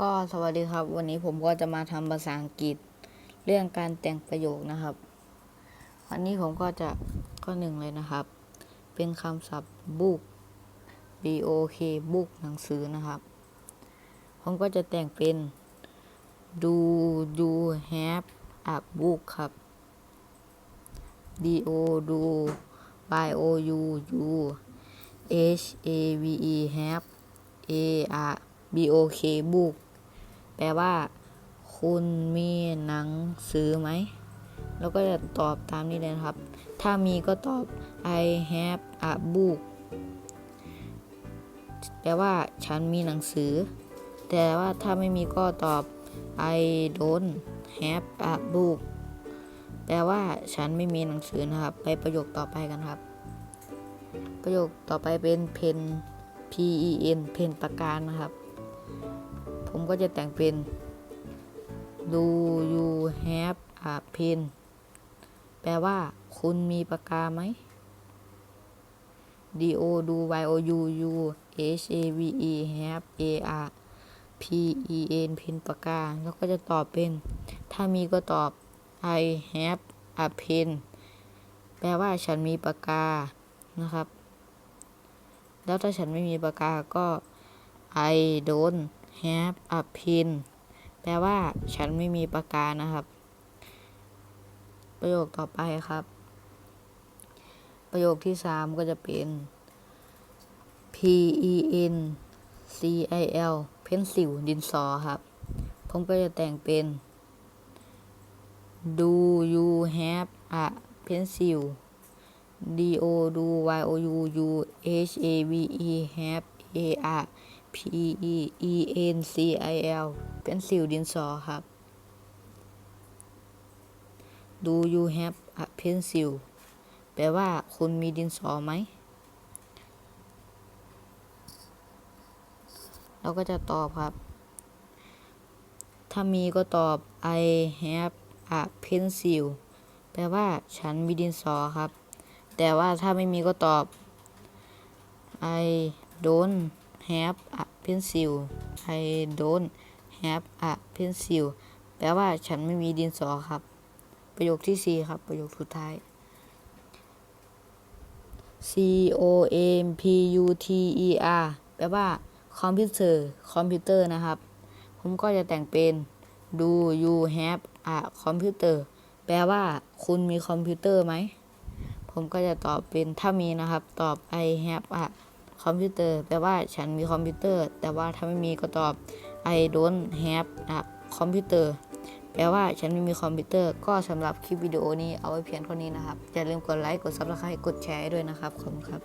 ก็สวัสดีครับ วันนี้ผมก็จะมาทำภาษาอังกฤษเรื่องการแต่งประโยคนะครับ วันนี้ผมก็จะข้อหนึ่งเลยนะครับ เป็นคำศัพท์ book b o k book หนังสือนะครับ ผมก็จะแต่งเป็น do you have a book ครับ d o do y o u u h a v e have a r b o k book แปลว่า คุณมีหนังสือไหม แล้วก็จะตอบตามนี้เลยนะครับ ถ้ามีก็ตอบ I have a book แปลว่าฉันมีหนังสือ แต่ว่าถ้าไม่มีก็ตอบ I don't have a book แปลว่าฉันไม่มีหนังสือนะครับ ไปประโยคต่อไปกันครับ ประโยคต่อไปเป็น pen p e n เพนปากกานะครับ ผมก็จะแต่งเป็น do you have a pen แปลว่า คุณมีปากกาไหม d o do y o u u h a v e have a r p e n เพนปากกา แล้วก็จะตอบเป็น ถ้ามีก็ตอบ I have a pen แปลว่าฉันมีปากกานะครับ แล้วถ้าฉันไม่มีปากกาก็ I don't have a pen แปลว่าฉันไม่มีปากกานะครับ ประโยคต่อไปครับ ประโยคที่สามก็จะเป็น P E N C I L pencil ดินสอครับ ผมก็จะแต่งเป็น Do you have a pencil D O do Y O U U H A V E have A R P E E N C I L pencil ดินสอครับ Do you have a pencil แปลว่าคุณมีดินสอไหม เราก็จะตอบครับ ถ้ามีก็ตอบ I have a pencil แปลว่าฉันมีดินสอครับ แต่ว่าถ้าไม่มีก็ตอบ I don't have a pencil I don't have a pencil แปลว่าฉันไม่มีดินสอครับ ประโยคที่สี่ครับ ประโยคสุดท้าย C O M P U T E R แปลว่าคอมพิวเตอร์คอมพิวเตอร์นะครับ ผมก็จะแต่งเป็น Do you have a computer แปลว่า คุณมีคอมพิวเตอร์ไหม ผมก็จะตอบเป็นถ้ามีนะครับ ตอบ I have a คอมพิวเตอร์แปลว่าฉันมีคอมพิวเตอร์ แต่ว่าถ้าไม่มีก็ตอบ I don't have a computer แปลว่าฉันไม่มีคอมพิวเตอร์ ก็สำหรับคลิปวิดีโอนี้เอาไว้เพียงเท่านี้นะครับอย่าลืมกดไลค์กด subscribe กดแชร์ด้วยนะครับขอบคุณครับ